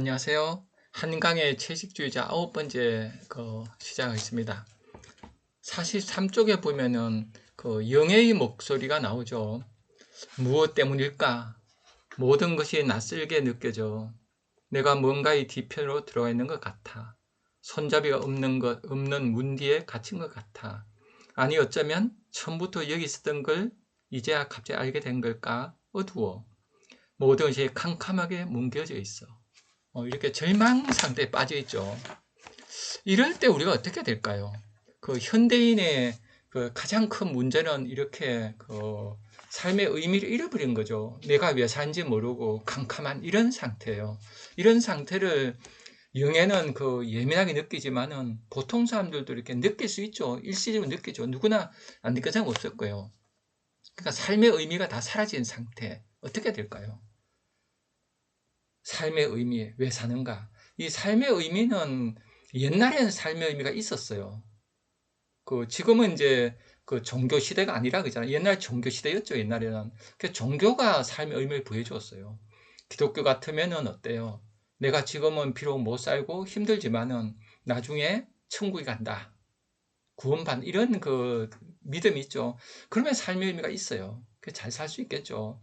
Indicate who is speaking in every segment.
Speaker 1: 안녕하세요. 한강의 채식주의자 아홉 번째 그 시작하겠습니다. 43쪽에 보면은 그 영예의 목소리가 나오죠. 무엇 때문일까? 모든 것이 낯설게 느껴져. 내가 뭔가의 뒤편으로 들어가 있는 것 같아. 손잡이가 없는 것, 없는 문 뒤에 갇힌 것 같아. 아니 어쩌면 처음부터 여기 있었던 걸 이제야 갑자기 알게 된 걸까? 어두워. 모든 것이 캄캄하게 뭉개져 있어. 어, 이렇게 절망 상태에 빠져 있죠. 이럴 때 우리가 어떻게 될까요? 그 현대인의 그 가장 큰 문제는 이렇게 그 삶의 의미를 잃어버린 거죠. 내가 왜 사는지 모르고 캄캄한 이런 상태예요. 이런 상태를 영에는 그 예민하게 느끼지만은 보통 사람들도 이렇게 느낄 수 있죠. 일시적으로 느끼죠. 누구나 안 느껴진 사람 없을 거예요. 그러니까 삶의 의미가 다 사라진 상태. 어떻게 될까요? 삶의 의미, 왜 사는가? 이 삶의 의미는 옛날에는 삶의 의미가 있었어요. 그 지금은 이제 그 종교 시대가 아니라 그잖아요. 옛날 종교 시대였죠. 옛날에는. 그 종교가 삶의 의미를 부여주었어요. 기독교 같으면은 어때요? 내가 지금은 비록 못 살고 힘들지만은 나중에 천국에 간다. 구원받는 이런 그 믿음이 있죠. 그러면 삶의 의미가 있어요. 잘 살 수 있겠죠.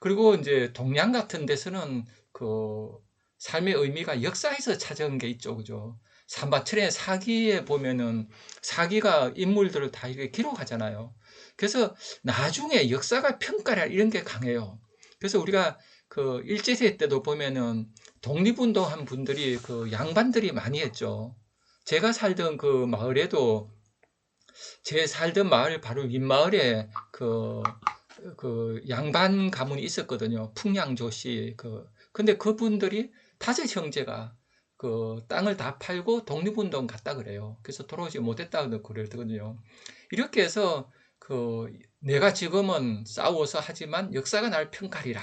Speaker 1: 그리고 이제 동양 같은 데서는 그 삶의 의미가 역사에서 찾아온 게 있죠. 그죠? 삼바철의 사기에 보면은 사기가 인물들을 다 이렇게 기록하잖아요. 그래서 나중에 역사가 평가를 이런 게 강해요. 그래서 우리가 그 일제시대 때도 보면은 독립운동한 분들이 그 양반들이 많이 했죠. 제가 살던 그 마을에도 제 살던 마을 바로 윗마을에 그, 그 양반 가문이 있었거든요. 풍양조씨 그 근데 그분들이 다섯 형제가 그 땅을 다 팔고 독립운동 갔다 그래요. 그래서 돌아오지 못했다고 그러거든요. 이렇게 해서 그 내가 지금은 싸워서 하지만 역사가 날 평가리라.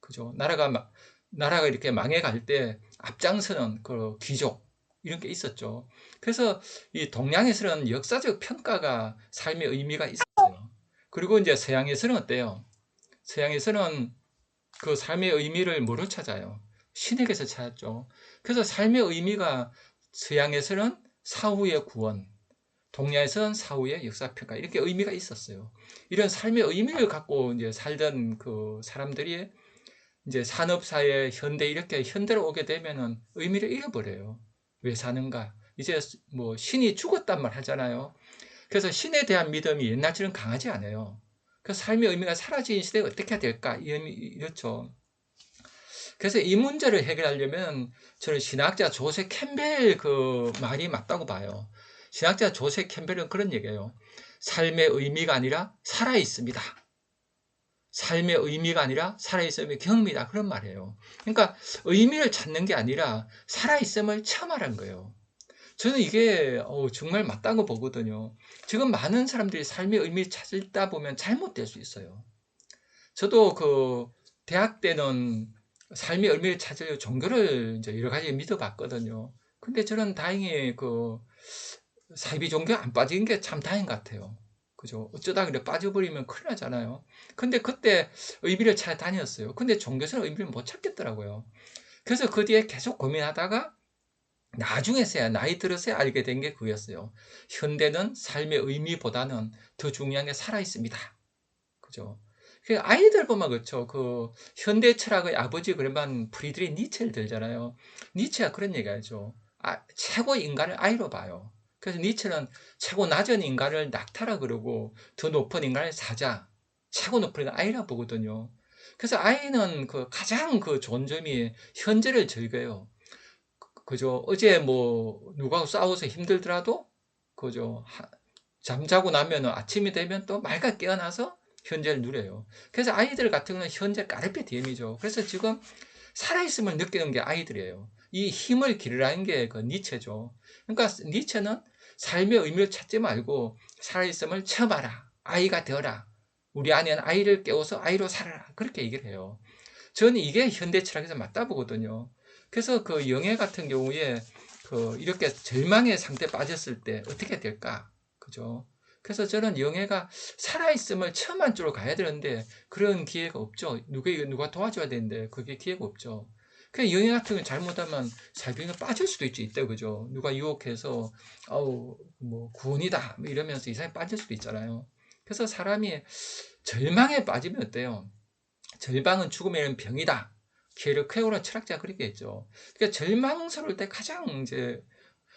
Speaker 1: 그죠? 나라가 나라가 이렇게 망해갈 때 앞장서는 그 귀족 이런 게 있었죠. 그래서 이 동양에서는 역사적 평가가 삶의 의미가 있었어요. 그리고 이제 서양에서는 어때요? 서양에서는 그 삶의 의미를 뭐로 찾아요? 신에게서 찾았죠. 그래서 삶의 의미가 서양에서는 사후의 구원, 동양에서는 사후의 역사평가 이렇게 의미가 있었어요. 이런 삶의 의미를 갖고 이제 살던 그 사람들이 이제 산업사회 현대 이렇게 현대로 오게 되면은 의미를 잃어버려요. 왜 사는가? 이제 뭐 신이 죽었단 말 하잖아요. 그래서 신에 대한 믿음이 옛날처럼 강하지 않아요. 그 삶의 의미가 사라진 시대가 어떻게 해야 될까? 이렇죠. 그래서 이 문제를 해결하려면 저는 신학자 조세 캠벨 그 말이 맞다고 봐요. 신학자 조세 캠벨은 그런 얘기예요. 삶의 의미가 아니라 살아 있습니다. 삶의 의미가 아니라 살아있음의 경험이다. 그런 말이에요. 그러니까 의미를 찾는 게 아니라 살아있음을 체험하는 거예요. 저는 이게 어, 정말 맞다고 보거든요. 지금 많은 사람들이 삶의 의미를 찾다 보면 잘못될 수 있어요. 저도 그 대학 때는 삶의 의미를 찾으려 종교를 이제 여러 가지 믿어봤거든요. 근데 저는 다행히 그 사이비 종교 안 빠진 게 참 다행 같아요. 그죠? 어쩌다 그래 빠져버리면 큰일 나잖아요. 근데 그때 의미를 찾아 다녔어요. 근데 종교에서는 의미를 못 찾겠더라고요. 그래서 그 뒤에 계속 고민하다가 나중에서야 나이 들어서야 알게 된 게 그거였어요. 현대는 삶의 의미보다는 더 중요한 게 살아 있습니다. 그죠? 그 아이들 보면 그렇죠. 그 현대 철학의 아버지 그러면 프리드리 니체를 들잖아요. 니체가 그런 얘기하죠. 아, 최고 인간을 아이로 봐요. 그래서 니체는 최고 낮은 인간을 낙타라 그러고 더 높은 인간을 사자, 최고 높은 인간 아이라 보거든요. 그래서 아이는 그 가장 그 좋은 점이 현재를 즐겨요. 그죠? 어제 뭐 누가 싸워서 힘들더라도 그죠? 잠자고 나면 아침이 되면 또 맑아 깨어나서 현재를 누려요. 그래서 아이들 같은 경우는 현재 까르페 디엠이죠. 그래서 지금 살아있음을 느끼는 게 아이들이에요. 이 힘을 기르라는 게 그 니체죠. 그러니까 니체는 삶의 의미를 찾지 말고 살아있음을 체험하라. 아이가 되어라. 우리 안에는 아이를 깨워서 아이로 살아라. 그렇게 얘기를 해요. 저는 이게 현대 철학에서 맞다 보거든요. 그래서 그 영예 같은 경우에 그 이렇게 절망의 상태에 빠졌을 때 어떻게 될까? 그죠? 그래서 저는 영예가 살아있음을 체험한 쪽으로 가야 되는데 그런 기회가 없죠. 누가, 누가 도와줘야 되는데 그게 기회가 없죠. 그 영예 같은 거 잘못하면 사병에 빠질 수도 있지 있대 그죠? 누가 유혹해서 아우 뭐 구원이다 뭐 이러면서 이상에 빠질 수도 있잖아요. 그래서 사람이 절망에 빠지면 어때요? 절망은 이른 병이다. 케르 쾌오라 철학자가 그렇게 했죠. 그러니까 절망스러울 때 가장 이제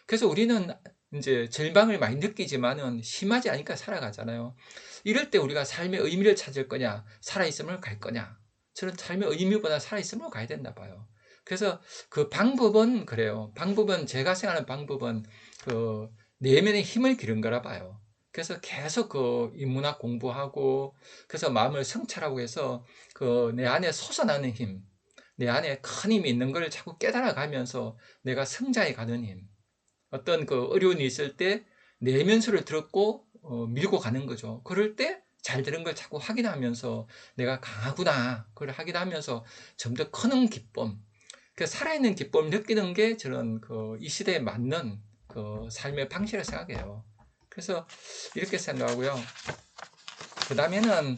Speaker 1: 그래서 우리는 이제 절망을 많이 느끼지만은 심하지 않으니까 살아가잖아요. 이럴 때 우리가 삶의 의미를 찾을 거냐, 살아있음을 갈 거냐. 저는 삶의 의미보다 살아있음으로 가야 된다 봐요. 그래서 그 방법은 그래요. 방법은 제가 생각하는 방법은 그 내면의 힘을 기른 거라 봐요. 그래서 계속 그 인문학 공부하고 그래서 마음을 성찰하고 해서 그 내 안에 솟아나는 힘, 내 안에 큰 힘이 있는 걸 자꾸 깨달아가면서 내가 성장해 가는 힘. 어떤 그 어려움이 있을 때 내면서를 들었고 어, 밀고 가는 거죠. 그럴 때잘 들은 걸 자꾸 확인하면서 내가 강하구나. 그걸 확인하면서 좀더 크는 기쁨. 그 살아있는 기쁨을 느끼는 게 저는 그 이 시대에 맞는 그 삶의 방식이라고 생각해요. 그래서 이렇게 생각하고요. 그 다음에는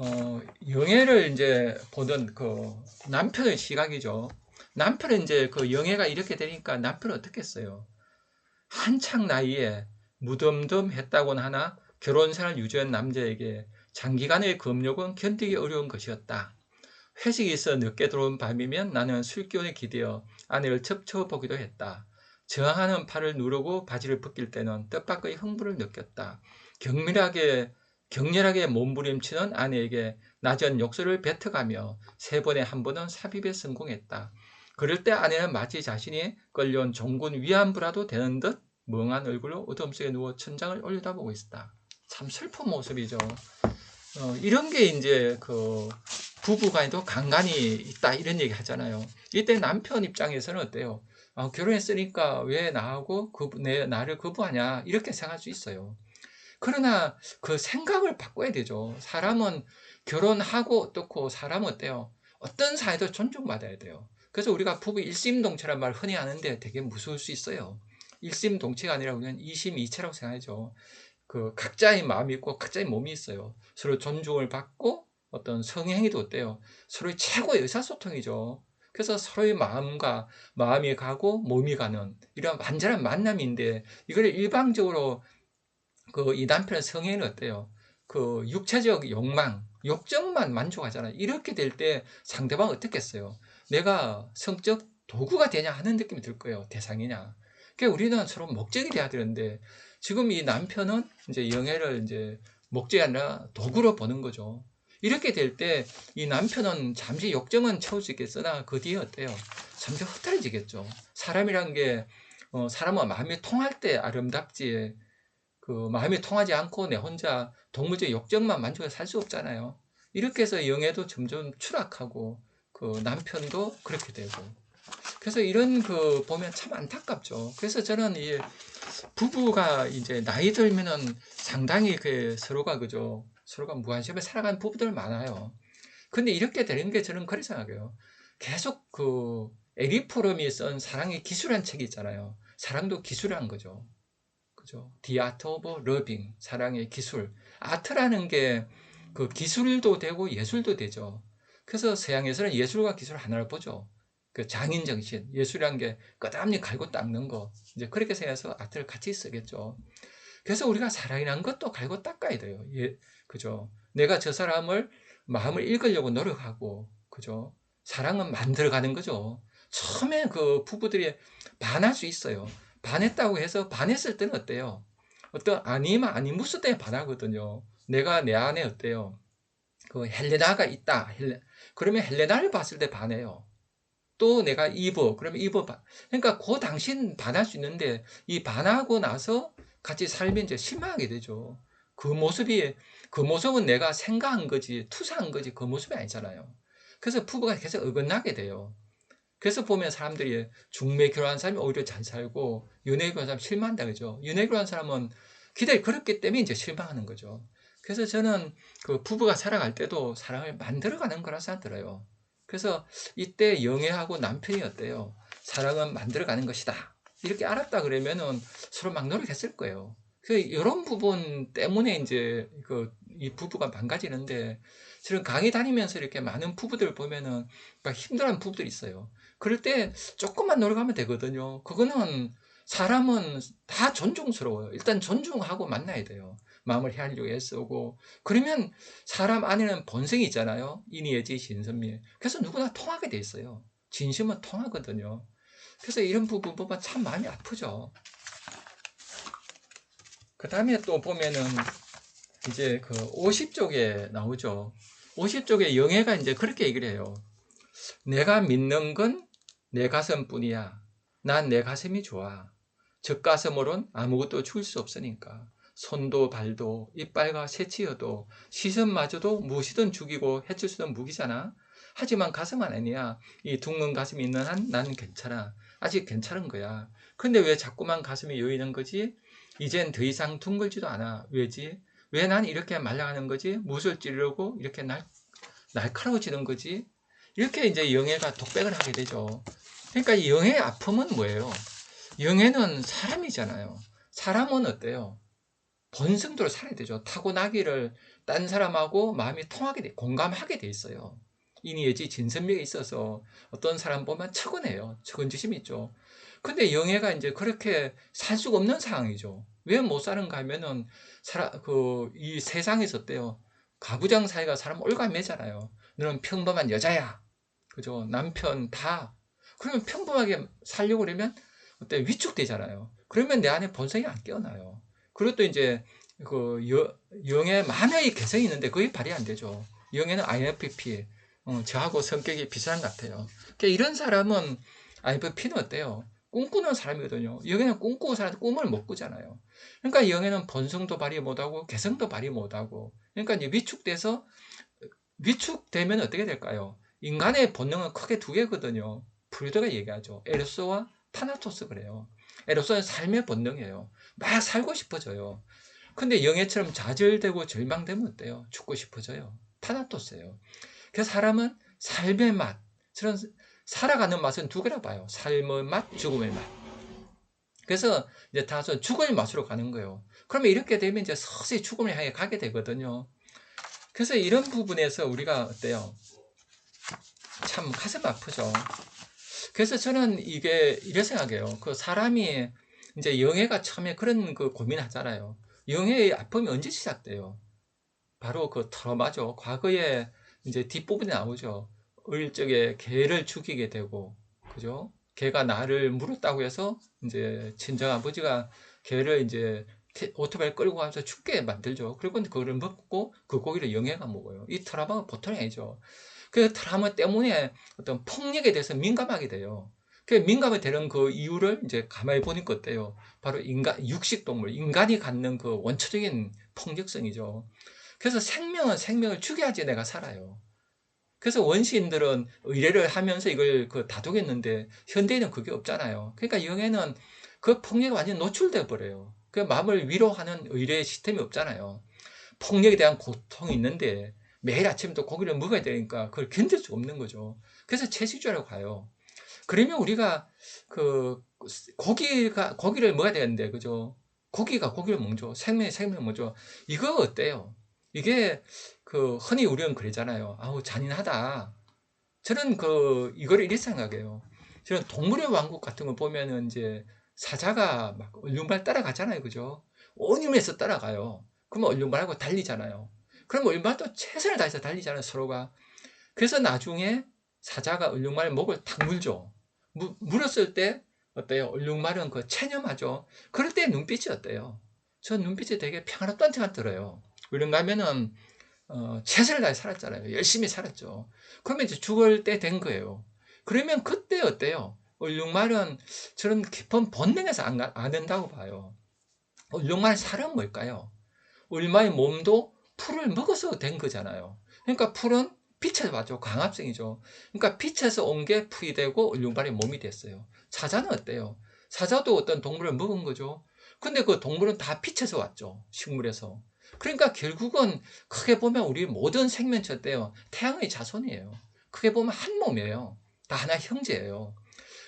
Speaker 1: 어, 영예를 이제 보던 그 남편의 시각이죠. 남편은 이제 그 영예가 이렇게 되니까 남편은 어떻겠어요? 한창 나이에 무덤덤했다곤 하나 결혼 생활 유지한 남자에게 장기간의 금욕은 견디기 어려운 것이었다. 회식이 있어 늦게 들어온 밤이면 나는 술기운에 기대어 아내를 첩쳐보기도 했다. 저항하는 팔을 누르고 바지를 벗길 때는 뜻밖의 흥분을 느꼈다. 격렬하게 격렬하게 몸부림치는 아내에게 낮은 욕설을 뱉어가며 세 번에 한 번은 삽입에 성공했다. 그럴 때 아내는 마치 자신이 끌려온 종군 위안부라도 되는 듯 멍한 얼굴로 어둠 속에 누워 천장을 올려다보고 있었다. 참 슬픈 모습이죠. 어, 이런 게 이제 그 부부 간에도 간간이 있다 이런 얘기 하잖아요. 이때 남편 입장에서는 어때요? 아, 결혼했으니까 왜 나하고 그, 내, 나를 거부하냐 이렇게 생각할 수 있어요. 그러나 그 생각을 바꿔야 되죠. 사람은 결혼하고 어떻고 사람은 어때요? 어떤 사회도 존중받아야 돼요. 그래서 우리가 부부 일심동체란 말 흔히 하는데 되게 무서울 수 있어요. 일심동체가 아니라 우리는 이심이체라고 생각하죠. 그 각자의 마음이 있고 각자의 몸이 있어요. 서로 존중을 받고 어떤 성행위도 어때요? 서로의 최고의 의사소통이죠. 그래서 서로의 마음과 마음이 가고 몸이 가는 이런 완전한 만남인데 이걸 일방적으로 그 이 남편의 성행위는 어때요? 그 육체적 욕망, 욕정만 만족하잖아요. 이렇게 될 때 상대방 어떻겠어요? 내가 성적 도구가 되냐 하는 느낌이 들 거예요. 대상이냐. 그러니까 우리는 서로 목적이 돼야 되는데 지금 이 남편은 이제 영예를 이제 목적이 아니라 도구로 보는 거죠. 이렇게 될 때 이 남편은 잠시 욕정은 채울 수 있겠으나 그 뒤에 어때요? 점점 흐트러지겠죠. 사람이란 게 어, 사람과 마음이 통할 때 아름답지 그 마음이 통하지 않고 내 혼자 동물적 욕정만 만족해 살수 없잖아요. 이렇게 해서 영예도 점점 추락하고 그 남편도 그렇게 되고 그래서 이런 그 보면 참 안타깝죠. 그래서 저는 이 부부가 이제 나이 들면은 상당히 그 서로가 그죠 서로가 무관심에 살아가는 부부들 많아요. 근데 이렇게 되는 게 저는 그렇게 생각해요. 계속 그 에리포럼이 쓴 사랑의 기술한 책이 있잖아요. 사랑도 기술한 거죠. 그죠? The Art of 사랑의 기술. 아트라는 게 그 기술도 되고 예술도 되죠. 그래서 서양에서는 예술과 기술 하나를 보죠. 그 장인 정신, 예술이란 게 끝없이 갈고 닦는 거. 이제 그렇게 생각해서 아트를 같이 쓰겠죠. 그래서 우리가 사랑이란 것도 갈고 닦아야 돼요. 예, 그죠? 내가 저 사람을 마음을 읽으려고 노력하고, 그죠? 사랑은 만들어가는 거죠. 처음에 그 부부들이 반할 수 있어요. 반했다고 해서 반했을 때는 어때요? 어떤 아니면 아니무스 때문에 반하거든요. 내가 내 안에 어때요? 그 헬레나가 있다. 헬레. 그러면 헬레나를 봤을 때 반해요. 또 내가 입어. 그러면 입어. 반. 그러니까 그 당신 반할 수 있는데 이 반하고 나서 같이 살면 이제 실망하게 되죠. 그 모습이 그 모습은 내가 생각한 거지 투사한 거지 그 모습이 아니잖아요. 그래서 부부가 계속 어긋나게 돼요. 그래서 보면 사람들이 중매 결혼한 사람이 오히려 잘 살고 연애 결혼한 사람 실망한다 그죠. 연애 결혼한 사람은 기대를 걸었기 때문에 이제 실망하는 거죠. 그래서 저는 그 부부가 살아갈 때도 사랑을 만들어가는 거라 생각들어요. 그래서 이때 영애하고 남편이 어때요? 사랑은 만들어가는 것이다. 이렇게 알았다 그러면은 서로 막 노력했을 거예요. 그 이런 부분 때문에 이제 그 이 부부가 망가지는데 실은 강의 다니면서 이렇게 많은 부부들 보면은 힘들어하는 부부들이 있어요. 그럴 때 조금만 노력하면 되거든요. 그거는 사람은 다 존중스러워요. 일단 존중하고 만나야 돼요. 마음을 헤아리려고 애쓰고 그러면 사람 안에는 본성이 있잖아요. 인의예지 신선미. 그래서 누구나 통하게 돼 있어요. 진심은 통하거든요. 그래서 이런 부분 보면 참 마음이 아프죠. 그 다음에 또 보면은 이제 그 50쪽에 나오죠. 50쪽에 영애가 이제 그렇게 얘기를 해요. 내가 믿는 건 내 가슴뿐이야. 난 내 가슴이 좋아. 적 가슴으론 아무것도 줄 수 없으니까. 손도 발도 이빨과 새치여도 시선마저도 무엇이든 죽이고 해칠 수 있는 무기잖아. 하지만 가슴은 아니야. 이 둥근 가슴이 있는 한 나는 괜찮아. 아직 괜찮은 거야. 근데 왜 자꾸만 가슴이 여이는 거지? 이젠 더 이상 둥글지도 않아. 왜지? 왜 난 이렇게 말라가는 거지? 무엇을 찌르고 이렇게 날, 날카로워지는 거지? 이렇게 이제 영애가 독백을 하게 되죠. 그러니까 이 영애의 아픔은 뭐예요? 영애는 사람이잖아요. 사람은 어때요? 본성대로 살아야 되죠. 타고나기를 딴 사람하고 마음이 통하게 돼, 공감하게 돼 있어요. 인의예지 진선미에 있어서 어떤 사람 보면 척은해요. 척은지심이 있죠. 근데 영애가 이제 그렇게 살 수가 없는 상황이죠. 왜 못 사는가 하면은 그이 세상에서 어때요? 가부장 사이가 사람 올가매잖아요. 너는 평범한 여자야. 그죠? 남편 다. 그러면 평범하게 살려고 그러면 어때 위축되잖아요. 그러면 내 안에 본성이 안 깨어나요. 그리고 또 이제 그 영의 만여의 개성이 있는데 그게 발휘 안 되죠. 영에는 INFP, 어, 저하고 성격이 비슷한 것 같아요. 그러니까 이런 사람은 INFP는 어때요? 꿈꾸는 사람이거든요. 영에는 꿈꾸고 사람 꿈을 못 꾸잖아요. 그러니까 영에는 본성도 발휘 못하고 개성도 발휘 못하고 그러니까 이제 위축돼서 위축되면 어떻게 될까요? 인간의 본능은 크게 두 개거든요. 프리드가 얘기하죠. 에로스와 타나토스 그래요. 에로스는 삶의 본능이에요. 막 살고 싶어져요. 근데 영애처럼 좌절되고 절망되면 어때요? 죽고 싶어져요. 타나토스예요. 그래서 사람은 삶의 맛, 저런 살아가는 맛은 두 개라 봐요. 삶의 맛, 죽음의 맛. 그래서 이제 다소 죽음의 맛으로 가는 거예요. 그러면 이렇게 되면 이제 서서히 죽음을 향해 가게 되거든요. 그래서 이런 부분에서 우리가 어때요? 참 가슴 아프죠. 그래서 저는 이게 이래 생각해요. 그 사람이 이제 영애가 처음에 그런 그 고민하잖아요. 영애의 아픔이 언제 시작돼요? 바로 그 트라우마죠. 과거에 이제 뒷부분에 나오죠. 어릴 적에 개를 죽이게 되고, 그죠? 개가 나를 물었다고 해서 이제 친정 아버지가 개를 이제 오토바이 끌고 가면서 죽게 만들죠. 그리고 그거를 먹고 그 고기를 영애가 먹어요. 이 트라우마가 보통이 아니죠. 그 트라우마 때문에 어떤 폭력에 대해서 민감하게 돼요. 그 민감이 되는 그 이유를 이제 가만히 보니까 어때요? 바로 인간, 육식동물, 인간이 갖는 그 원초적인 폭력성이죠. 그래서 생명은 생명을 죽여야지 내가 살아요. 그래서 원시인들은 의뢰를 하면서 이걸 그 다독였는데 현대인은 그게 없잖아요. 그러니까 영에는 그 폭력에 완전 노출돼 버려요. 그 마음을 위로하는 의뢰 시스템이 없잖아요. 폭력에 대한 고통이 있는데 매일 아침도 고기를 먹어야 되니까 그걸 견딜 수 없는 거죠. 그래서 채식주의로 가요. 그러면 우리가 그 고기가 고기를 먹어야 되는데 그죠? 고기가 고기를 먹죠. 생명이 생명을 먹죠. 이거 어때요? 이게 그 흔히 우리는 그러잖아요. 아우 잔인하다. 저는 그 이거를 이렇게 생각해요. 저는 동물의 왕국 같은 거 보면은 이제 사자가 막 얼룩말 따라가잖아요. 그죠? 온 힘에서 따라가요. 그러면 얼룩말하고 달리잖아요. 그럼 얼룩말도 최선을 다해서 달리잖아요. 서로가. 그래서 나중에 사자가 얼룩말의 목을 탁 물죠. 무, 물었을 때 어때요? 얼룩말은 그 체념하죠. 그럴 때 눈빛이 어때요? 저 눈빛이 되게 평화롭다는 생각 들어요. 그런가 하면은 어, 최선을 다해 살았잖아요. 열심히 살았죠. 그러면 이제 죽을 때 된 거예요. 그러면 그때 어때요? 얼룩말은 저런 깊은 본능에서 안, 안 된다고 봐요. 얼룩말 살은 뭘까요? 얼룩말의 몸도 풀을 먹어서 된 거잖아요. 그러니까 풀은 빛에서 왔죠. 광합성이죠. 그러니까 빛에서 온 게 풀이 되고 얼룩말의 몸이 됐어요. 사자는 어때요? 사자도 어떤 동물을 먹은 거죠. 근데 그 동물은 다 빛에서 왔죠. 식물에서. 그러니까 결국은 크게 보면 우리 모든 생명체 때요. 태양의 자손이에요. 크게 보면 한 몸이에요. 다 하나 형제예요.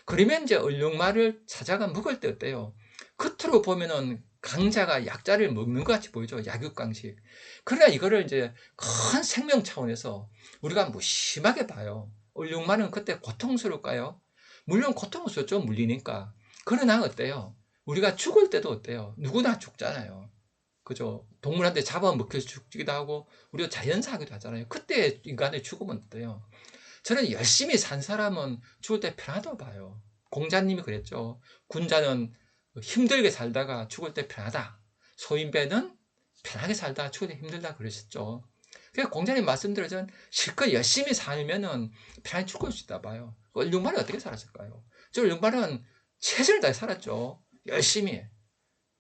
Speaker 1: 그러면 이제 얼룩말을 사자가 먹을 때 어때요? 겉으로 보면은 강자가 약자를 먹는 것 같이 보이죠. 약육강식. 그러나 이거를 이제 큰 생명 차원에서 우리가 무심하게 봐요. 얼룩말은 그때 고통스러울까요? 물론 고통스럽죠. 물리니까. 그러나 어때요? 우리가 죽을 때도 어때요? 누구나 죽잖아요. 그죠? 동물한테 잡아먹혀 죽기도 하고, 우리가 자연사하기도 하잖아요. 그때 인간의 죽음은 어때요? 저는 열심히 산 사람은 죽을 때 편하다고 봐요. 공자님이 그랬죠. 군자는 힘들게 살다가 죽을 때 편하다. 소인배는 편하게 살다가 죽을 때 힘들다 그러셨죠. 그래서 공자님 말씀대로 저는 실컷 열심히 살면은 편하게 죽을 수 있다 봐요. 얼룩말이 어떻게 살았을까요? 저 얼룩말은 최선을 다해 살았죠. 열심히.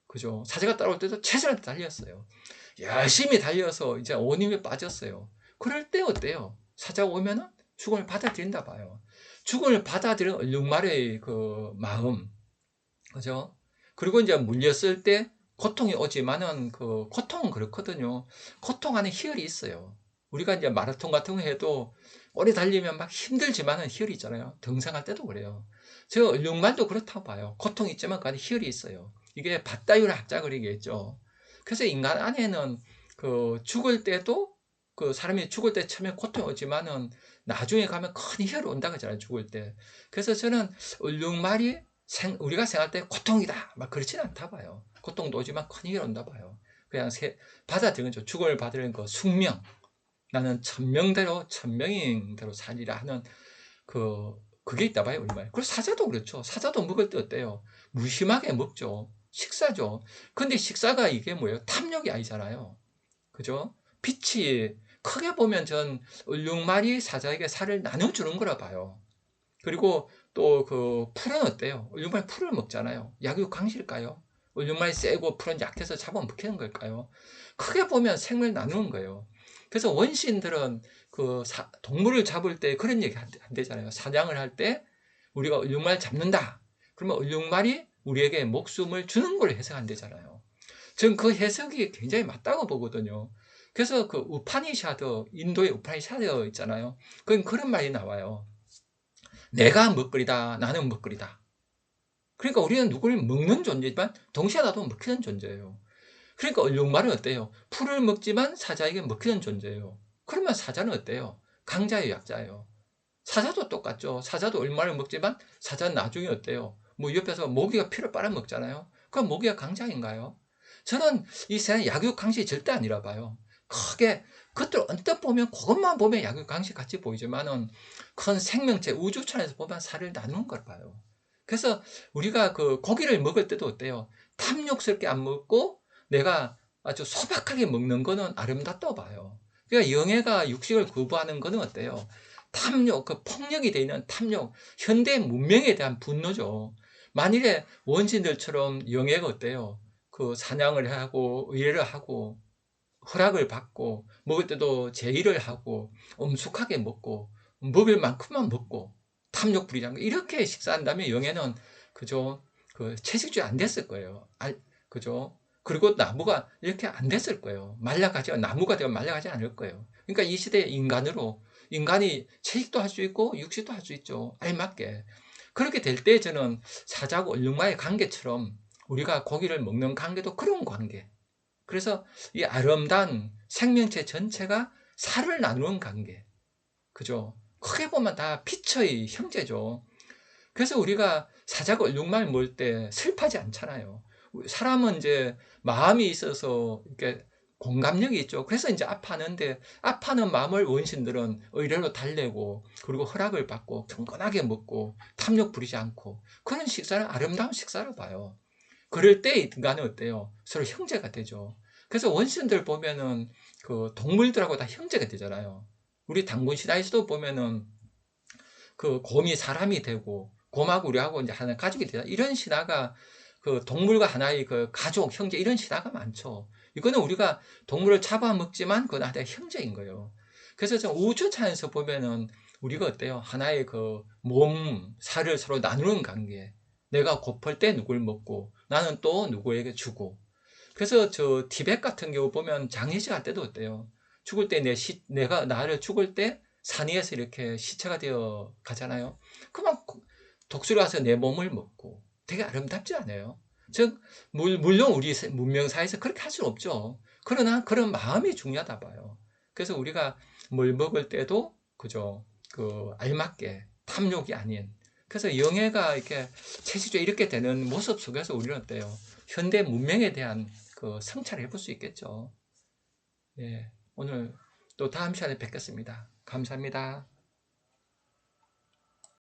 Speaker 1: 그죠? 사제가 따라올 때도 최선을 다해 달렸어요. 열심히 달려서 이제 온힘에 빠졌어요. 그럴 때 어때요? 사자가 오면은 죽음을 받아들인다 봐요. 죽음을 받아들이는 얼룩말의 그 마음. 그죠? 그리고 이제 물렸을 때 고통이 오지만은 그 고통은 그렇거든요. 고통 안에 희열이 있어요. 우리가 이제 마라톤 같은 거 해도 오래 달리면 막 힘들지만은 희열이 있잖아요. 등산할 때도 그래요. 저 얼룩말도 그렇다고 봐요. 고통이 있지만 그 안에 희열이 있어요. 이게 밭다유를 합작을이겠죠. 그래서 인간 안에는 그 죽을 때도 그 사람이 죽을 때 처음에 고통이 오지만은 나중에 가면 큰 희열이 온다 그러잖아요. 죽을 때. 그래서 저는 얼룩말이 생, 우리가 생각할 때 고통이다. 막 그렇지는 않다 봐요. 고통도 오지만 큰 희열이 온다 봐요. 그냥 세, 받아들이는 거죠. 죽음을 받으는 그 숙명. 나는 천명대로 천명인대로 살리라 하는 그 그게 있다 봐요 우리 말. 그리고 사자도 그렇죠. 사자도 먹을 때 어때요? 무심하게 먹죠. 식사죠. 근데 식사가 이게 뭐예요? 탐욕이 아니잖아요. 그죠? 빛이 크게 보면 전 얼룩말이 사자에게 살을 나눠주는 거라 봐요. 그리고 또 그 풀은 어때요? 얼룩말 풀을 먹잖아요. 약육 강실까요? 얼룩말이 세고 풀은 약해서 잡아먹히는 걸까요? 크게 보면 생물 나누는 거예요. 그래서 원시인들은 그 사, 동물을 잡을 때 그런 얘기 안, 안 되잖아요. 사냥을 할 때 우리가 얼룩말 잡는다. 그러면 얼룩말이 우리에게 목숨을 주는 걸 해석한대잖아요. 저는 그 해석이 굉장히 맞다고 보거든요. 그래서 그 우파니샤드, 인도의 우파니샤드 있잖아요. 그건 그런 말이 나와요. 내가 먹거리다, 나는 먹거리다. 그러니까 우리는 누구를 먹는 존재지만 동시에 나도 먹히는 존재예요. 그러니까 얼룩말은 어때요? 풀을 먹지만 사자에게 먹히는 존재예요. 그러면 사자는 어때요? 강자예요, 약자예요. 사자도 똑같죠. 사자도 얼마를 먹지만 사자는 나중에 어때요? 뭐 옆에서 모기가 피를 빨아먹잖아요. 그럼 모기가 강자인가요? 저는 이 세상 약육 강식이 절대 아니라 봐요. 크게 그것들 언뜻 보면 그것만 보면 약육 강식 같이 보이지만은 큰 생명체 우주천에서 보면 살을 나누는 걸 봐요. 그래서 우리가 그 고기를 먹을 때도 어때요? 탐욕스럽게 안 먹고 내가 아주 소박하게 먹는 거는 아름답다고 봐요. 그러니까 영예가 육식을 거부하는 거는 어때요? 탐욕, 그 폭력이 되어 있는 탐욕, 현대 문명에 대한 분노죠. 만일에 원신들처럼 영예가 어때요? 그 사냥을 하고 의뢰를 하고 허락을 받고 먹을 때도 제의를 하고 엄숙하게 먹고 먹을 만큼만 먹고 탐욕 부리지 않고 이렇게 식사한다면 영예는 그죠 그 채식주의 안 됐을 거예요. 아, 그죠 그리고 나무가 이렇게 안 됐을 거예요. 말라가지 나무가 되어 말라가지 않을 거예요. 그러니까 이 시대에 인간으로 인간이 채식도 할 수 있고 육식도 할 수 있죠. 알맞게. 그렇게 될 때 저는 사자고 얼룩말의 관계처럼 우리가 고기를 먹는 관계도 그런 관계. 그래서 이 아름다운 생명체 전체가 살을 나누는 관계. 그죠? 크게 보면 다 피처의 형제죠. 그래서 우리가 사자고 얼룩말 먹을 때 슬퍼하지 않잖아요. 사람은 이제 마음이 있어서 이렇게 공감력이 있죠. 그래서 이제 아파하는데 아파하는 마음을 원신들은 의뢰로 달래고 그리고 허락을 받고 경건하게 먹고 탐욕 부리지 않고 그런 식사를 아름다운 식사로 봐요. 그럴 때 인간은 어때요? 서로 형제가 되죠. 그래서 원신들 보면은 그 동물들하고 다 형제가 되잖아요. 우리 당군 신화에서도 보면은 그 곰이 사람이 되고 곰하고 우리하고 이제 하나 가족이 되다. 이런 신화가 그 동물과 하나의 그 가족, 형제 이런 신화가 많죠. 이거는 우리가 동물을 잡아먹지만 그건 하나의 형제인 거예요. 그래서 좀 우주차에서 보면은 우리가 어때요? 하나의 그 몸, 살을 서로 나누는 관계. 내가 고플 때 누굴 먹고 나는 또 누구에게 주고. 그래서 저 티벳 같은 경우 보면 장례식 할 때도 어때요? 죽을 때 내 시, 내가 나를 죽을 때 산 위에서 이렇게 시체가 되어 가잖아요. 그만 독수리 가서 내 몸을 먹고 되게 아름답지 않아요? 즉 물, 물론 우리 세- 문명사에서 그렇게 할 수는 없죠. 그러나 그런 마음이 중요하다 봐요. 그래서 우리가 뭘 먹을 때도 그죠 그 알맞게 탐욕이 아닌 그래서 영예가 이렇게 체질적으로 이렇게 되는 모습 속에서 우리는 어때요? 현대 문명에 대한 그 성찰을 해볼 수 있겠죠. 예, 오늘 또 다음 시간에 뵙겠습니다. 감사합니다.